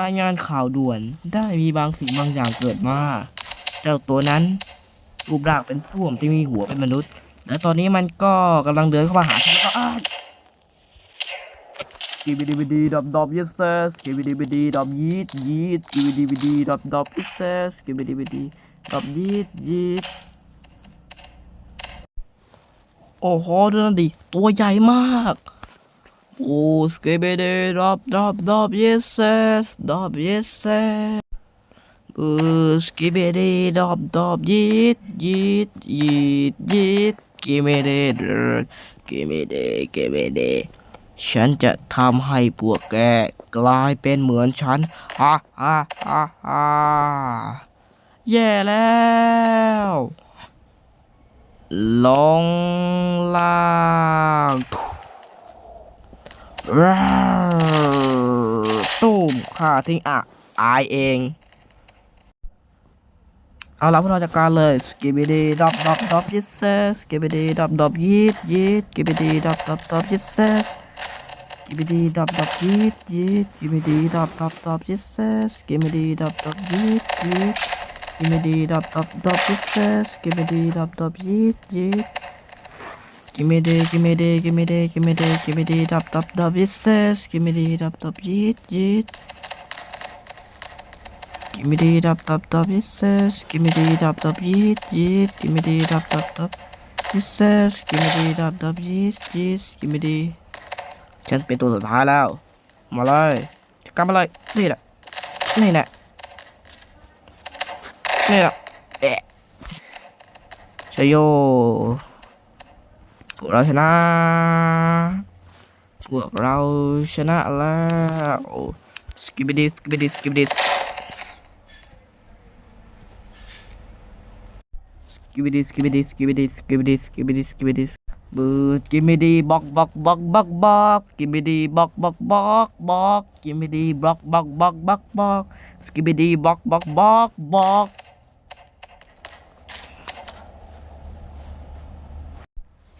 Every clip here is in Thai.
รายงานข่าวด่วนได้มีบางสิ่งบางอย่างเกิดมาเจ้าตัวนั้นรูปร่างเป็นส้วมที่มีหัวเป็นมนุษย์ และตอนนี้มันก็กำลังเดินเข้ามาหาฉันแล้วก็อ้ากีบีดีบีดีดับดับยิสเซสกีบีดีบีดีดับยีดยีดกีบีดีบีดีดับดับยิสเซสกีบีดีบีดีดับยีดยีดโอ้โหดูนั่นดิตัวใหญ่มาก โอ้สเกเบเดดอบดอบดอบเยสเซสดอบเยสเซสเอ้สเกเบเดดอบดอบยีดยีดยีดยีดเกเบเดเกเบเดเกเบเดฉันจะทำให้พวกแกกลายเป็นเหมือนฉันฮ่าฮ่าฮ่าฮ่าแย่แล้ว ลงล่า ตู้มค่าทิ้งอะอายเอง เอาละพวกเราจัดการเลยสกิบดีดับดับดับยิสเซสกิบดีดับดับยีดยีดกิบดีดับดับดับยิสเซสกิบดีดับดับยีดยีดกิบดีดับดับดับยิสเซสกิบดีดับดับยีดยีดกิบดีดับดับดับยิสเซสกิบดีดับดับยีดยีด Gimidi, gimidi, gimidi, gimidi, gimidi, dap dap dap it says, gimidi, dap dap yeet yeet. Gimidi, dap dap dap it says, gimidi, dap dap yeet yeet, gimidi, dap dap dap it says, gimidi, dap dap yeet yeet, gimidi. ฉันเป็นตัวสุดท้ายแล้ว มาเลยกลับมาเลยนี่แหละนี่แหละนี่แหละเอ๊ะชโย วกเราชนะ พวกเราชนะแล้วสกิบดิสกิบดิสกิบดิสกิบดิสกิบดิสกิบดิสกิบดิสกิบดิสกิบดิสบูกิมิดีบอกบอกบอกบอกบอกกิมิดีบอกบอกบอกบอกกิมิดีบอกบอกบอกบอกบอกสกิบดีบอกบอกบอกบอก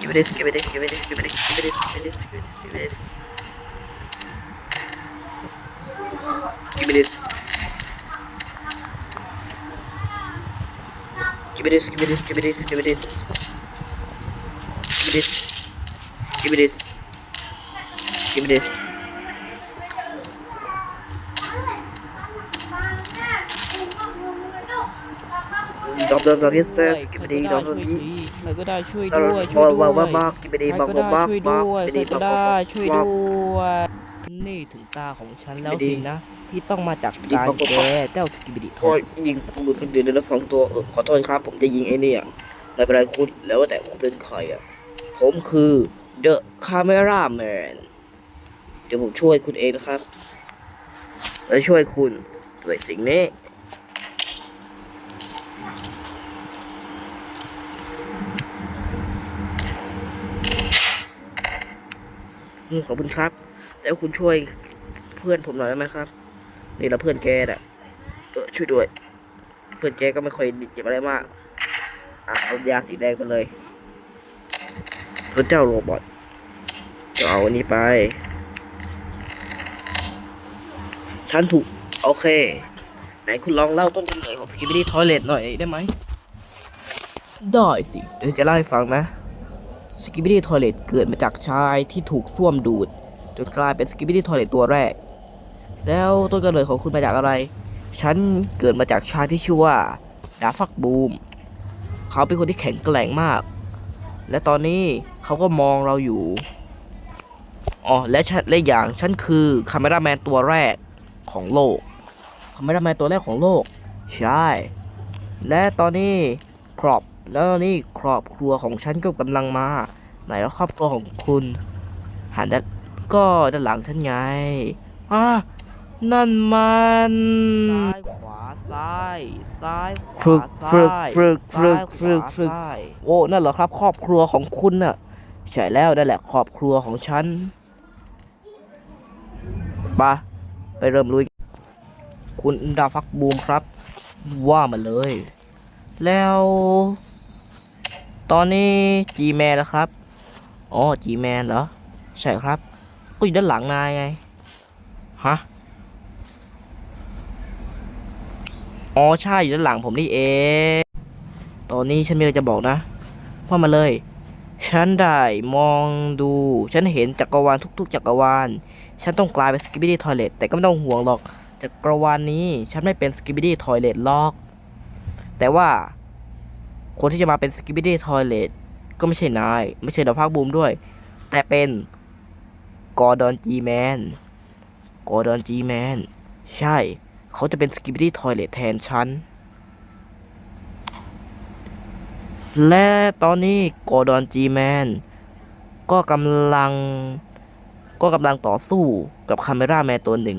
Gübres, gübres, gübres, gübres, gübres, gübres, gübres, gübres. Gübres. Gübres, gübres, gübres, gübres. Gübres. Gübres. Gübres. Dobra, dobra, jest, jest. This, give me this. Give me this. Give me this, give me this, give me this, give me this. Give me this. Give me this. Give me this. Dom dom dom yes sir. Give me this, dom dom this. ใครก็ได้ช่วย Dom ด้วย dom ช่วย dom ด้ dom วย dom dom. Give me ใคร this, ก็ dom ได้ dom ช่วย dom ด้วย dom. ใคร Give me ก็ this, ได้ dom ช่วย dom ด้ dom. วยนี่ถึงตาของฉันแล้วไม่ดีสินะที่ต้องมาจากไม่ดีการบอกแกว่าเจ้าสกิบิดิทโอ้ยยิงปืนคนเดียวได้แล้วสองตัวเออขอโทษครับ ผมจะยิงไอ้เนี่ยไม่เป็นไรคุณแล้วแต่คุณเป็นใครอะผมคือ The Camera Man เดี๋ยวผมช่วยคุณเองนะครับและช่วยคุณด้วยสิ่งนี้ ขอบคุณครับ แล้วคุณช่วยเพื่อนผมหน่อยได้ไหมครับ นี่ละเพื่อนแกน่ะเออช่วยด้วย เพื่อนแกก็ไม่ค่อยเจ็บอะไรมากอะเอายาสีแดงไปเลยพระเจ้าโรบอทจะเอาอันนี้ไป ฉันถูก โอเค ไหนคุณลองเล่าต้นกำเนิดของสกิปปี้ทอยเลตหน่อยได้ไหม ได้สิ เดี๋ยวจะเล่าให้ฟังนะ สกิปปี้ทอยเลตเกิดมาจากชายที่ถูกส้วมดูด จนกลายเป็นสกิปปี้ทอยเลตตัวแรก แล้วต้นกำเนิดของคุณมาจากอะไร ฉันเกิดมาจากชายที่ชื่อว่าดาฟักบูม เขาเป็นคนที่แข็งแกร่งมาก และตอนนี้เขาก็มองเราอยู่อ๋อและฉันและอย่างฉันคือคาเมราแมนตัวแรกของโลกคาเมราแมนตัวแรกของโลก ใช่ และตอนนี้ครอบ แล้วนี่ครอบครัวของฉันก็กำลังมา ไหนแล้วครอบครัวของคุณ หันด้านก็ด้านหลังฉันไงอะนั่นมันซ้ายขวาซ้ายซ้ายขวาซ้ายฟึกฝึกฝึกฝึกโอ้นั่นเหรอครับ ครอบครัวของคุณน่ะใช่แล้วนั่นแหละครอบครัวของฉันปะไปเริ่มลุยคุณดาฟักบูมครับ ว่ามาเลย แล้ว ตอนนี้ Gmail แล้วครับ อ๋อ Gmail เหรอ ใช่ครับ อุ้ยด้านหลังนายไง ฮะ อ๋อ ใช่อยู่ด้านหลังผมนี่เอง ตอนนี้ฉันมีอะไรจะบอกนะพ่อมาเลย ฉันได้มองดู ฉันเห็นจักรวาลทุก ๆ จักรวาล ฉันต้องกลายเป็นสกิบดี้ทอยเลตแต่ก็ไม่ต้องห่วงหรอก จักรวาลนี้ ฉันไม่เป็นสกิบดี้ทอยเลตหรอก แต่ว่า คนที่จะมาเป็นสกิบบี้ทอยเลตก็ไม่ใช่นาย ไม่ใช่ดาวภาคบูมด้วย แต่เป็นกอร์ดอนจีแมนกอร์ดอนจีแมนใช่ เขาจะเป็นสกิบบี้ทอยเลตแทนฉัน และตอนนี้กอร์ดอนจีแมนก็กำลัง ก็กำลังต่อสู้กับคาเมราแมนตัวหนึ่ง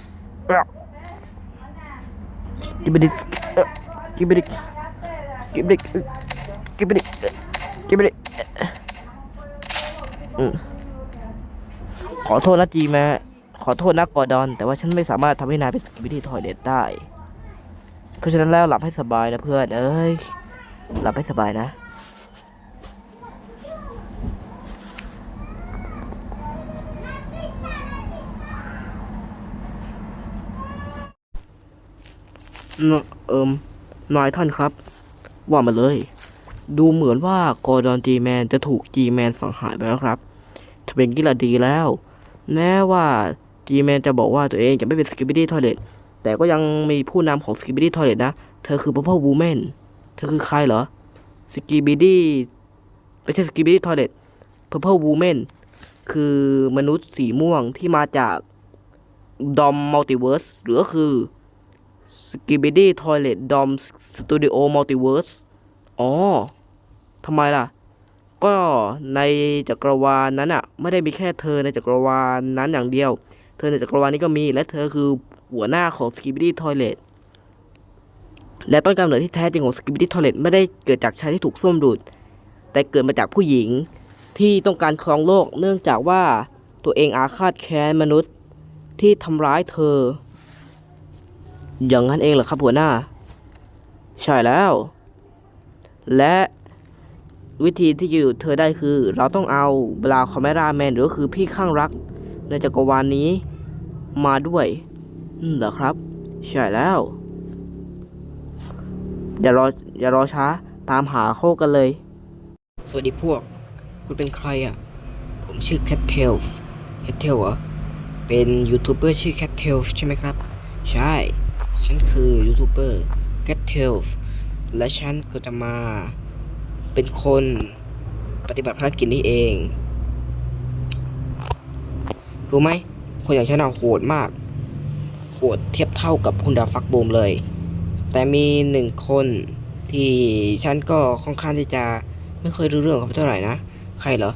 กิบดิกกิบดิกกิบดิกกิบดิกกิบดิกขอโทษนะจีแมขอโทษนะกอดอน แต่ว่าฉันไม่สามารถทำให้นายเป็นกิบดิทอยเลตได้เพราะฉะนั้นแล้วหลับให้สบายนะเพื่อน เอ้ย หลับให้สบายนะ เอิมนายท่านครับ ว่ามาเลย ดูเหมือนว่ากอร์ดอนจีแมนจะถูกจีแมนสังหารไปแล้วครับถ้าเป็นกิลดีแล้ว แม้ว่าจีแมนจะบอกว่าตัวเองจะไม่เป็นสกิบบิดี้ทอยเลตแต่ก็ยังมีผู้นำของสกิบบิดี้ทอยเลตนะ เธอคือพ่อพ่อวูแมนเธอคือใครเหรอสกิบบิดี้ไม่ใช่สกิบบิดี้ทอยเลตพ่อพ่อวูแมนคือมนุษย์สีม่วงที่มาจากดอมมัลติเวิร์สหรือก็คือ สกิบิดี้ทอยเลตดอมสตูดิโอมัลติเวิร์สอ๋อทำไมล่ะ ก็ในจักรวาลนั้นอะไม่ได้มีแค่เธอในจักรวาลนั้นอย่างเดียว เธอในจักรวาลนี้ก็มีและเธอคือหัวหน้าของสกิบิดี้ทอยเลตและต้นกำเนิดที่แท้จริงของสกิบิดี้ทอยเลตไม่ได้เกิดจากชายที่ถูกส้มดูด แต่เกิดมาจากผู้หญิงที่ต้องการครองโลกเนื่องจากว่าตัวเองอาฆาตแค้นมนุษย์ที่ทำร้ายเธอ อย่างนั้นเองเหรอครับหัวหน้า ใช่แล้ว และวิธีที่อยู่เธอได้คือ เราต้องเอาบลาคอมเมราแมนหรือก็คือพี่ข้างรัก ในจักรวาลนนี้มาด้วยเหรอครับ ใช่แล้ว อย่ารออย่ารอช้าตามหาโคกันเลย สวัสดีพวก คุณเป็นใครอะ ผมชื่อแคทเทลแคทเทลเหรอ เป็นยูทูบเบอร์ชื่อแคทเทลใช่ไหมครับ ใช่ ฉันคือยูทูบเบอร์เกตเทลและฉันก็จะมาเป็นคนปฏิบัติภารกิจนี้เอง รู้ไหม คนอย่างฉันเอาโหดมาก โหดเทียบเท่ากับคุณดาฟักบูมเลย แต่มีหนึ่งคนที่ฉันก็ค่อนข้างที่จะไม่เคยรู้เรื่องเขาเท่าไหร่นะ ใครเหรอ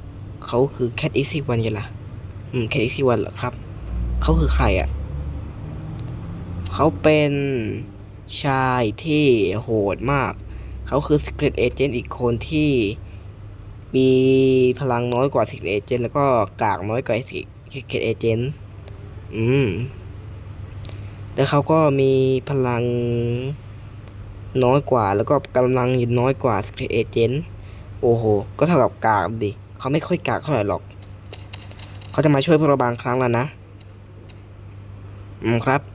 เขาคือแคทอีซี่วันยังล่ะ อืม แคทอีซี่วันเหรอครับ เขาคือใครอะ่ะ เขาเป็นชายที่โหดมาก เขาคือสกิลเอเจนต์อีกคนที่มีพลังน้อยกว่าสกิลเอเจนต์แล้วก็กากน้อยกว่าสกิลเอเจนต์อืม แล้วเขาก็มีพลังน้อยกว่า แล้วก็กำลังยืนน้อยกว่าสกิลเอเจนต์โอ้โห ก็เท่ากับกากดิ เขาไม่ค่อยกากเท่าไหร่หรอก เขาจะมาช่วยพวกเราบางครั้งแล้วนะ อืมครับ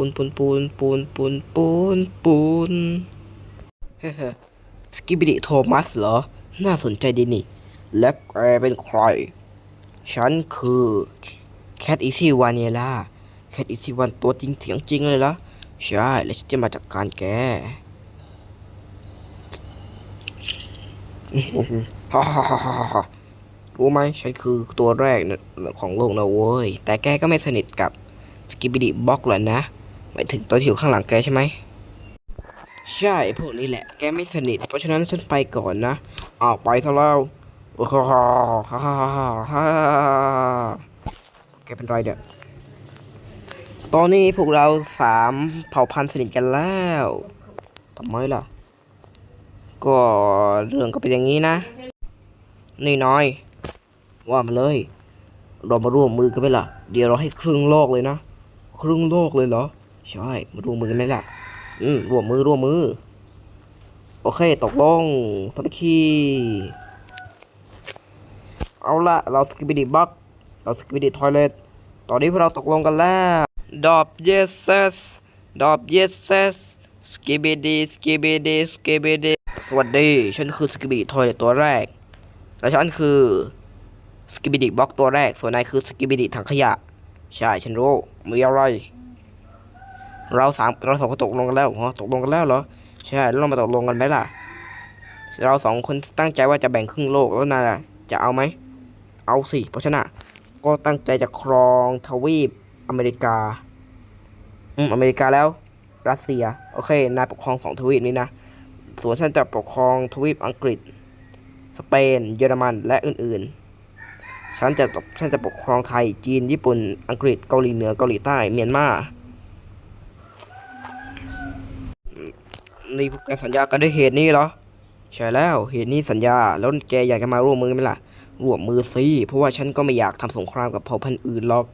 ปูนปูนปูนปูนปูนปูนปูนเฮ้ยสกิบิดิโทมัสเหรอ น่าสนใจดีนี่ และแกเป็นใคร ฉันคือแคทอิซิวานีลาแคทอิซิวันตัวจริงเสียงจริงเลยเหรอ ใช่ และฉันจะมาจากการแกฮ่าฮ่าฮ่าฮ่ารู้ไหมฉันคือตัวแรกของโลกนะเว้ย แต่แกก็ไม่สนิทกับสกิบิดิบล็อกหรอนะ หมายถึงตัวที่อยู่ข้างหลังแกใช่ไหมใช่พวกนี้แหละ แกไม่สนิท เพราะฉะนั้นฉันไปก่อนนะอ้าวไปซะแล้วโอ้โหฮ่าฮ่าฮ่าฮ่าฮ่าแกเป็นไรเด้อตอนนี้พวกเราสามเผ่าพันธุ์สนิทกันแล้วทำไมล่ะ ก็เรื่องก็เป็นอย่างนี้นะ นี่น้อย ว่ามาเลย เรามาร่วมมือกันไหมล่ะ เดี๋ยวเราให้ครึ่งโลกเลยนะ ครึ่งโลกเลยเหรอ ใช่มาร่วมมือกันไหมล่ะ อืมร่วมมือร่วมมือ โอเคตกลงสมัคคีเอาละเราสกิบิดิบักเราสกิบิดิทอยเลตตอนนี้พวกเราตกลงกันแล้วดอบเยสเซสดอบเยสเซสสกิบิดิสกิบิดิสกิบิดิสวัสดี ฉันคือสกิบิดิทอยเลตตัวแรก และฉันคือสกิบิดิบ็อกตัวแรก ส่วนนายคือสกิบิดิถังขยะ ใช่ ฉันรู้ มีอะไร เราสามเราสองคนตกลงกันแล้วเหรอตกลงกันแล้วเหรอใช่แล้วเรามาตกลงกันไหมล่ะ เราสองคนตั้งใจว่าจะแบ่งครึ่งโลกแล้วน่ะจะเอาไหมเอาสิเพราะฉะนั้นก็ตั้งใจจะครองทวีปอเมริกาอืมอเมริกาแล้วรัสเซียโอเคนายปกครองสองทวีปนี้นะส่วนฉันจะปกครองทวีปอังกฤษ สเปน เยอรมันและอื่นๆ ฉันจะฉันจะปกครองไทยจีนญี่ปุ่นอังกฤษเกาหลีเหนือเกาหลีใต้เมียนมา นี่พวกแกสัญญากันด้วยเหตุนี้เหรอ ใช่แล้วเหตุนี้สัญญา แล้วแกอยากจะมาร่วมมือไหมล่ะ ร่วมมือสิเพราะว่าฉันก็ไม่อยากทำสงครามกับเผ่าพันธุ์อื่นหรอก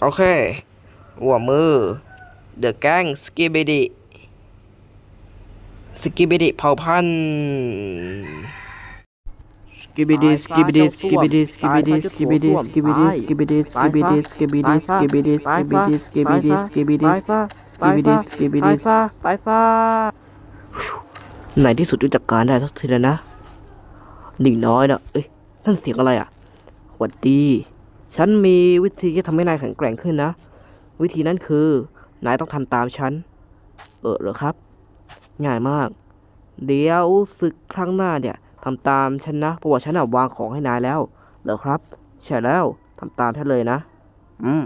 โอเค ร่วมมือเดอะแก๊งสกิบิดิสกิบิดิเผ่าพันธุ์ กิบิดิสกิบิดิสกิบิดิสกิบิดิสกิบิดิสกิบิดิสกิบิดิสกิบิดิสกิบิดิสกิบิดิสกิบิดิสกิบิดิสกิบิดิสตายซะสกิบิดิสสกิบิดิสตายซะตายซะในที่สุดก็จัดการได้สักทีแล้วนะหนึ่งน้อยนะเอ้ยนั่นเสียงอะไรอะหวัดดี ฉันมีวิธีที่ทำให้นายแข็งแกร่งขึ้นนะ วิธีนั้นคือนายต้องทำตามฉัน เออเหรอครับ ง่ายมาก เดี๋ยวศึกครั้งหน้าเนี่ย ทำตามฉันนะเพราะว่าฉันอะวางของให้นายแล้ว เหรอครับ ใช่แล้วทำตามฉันเลยนะ อืม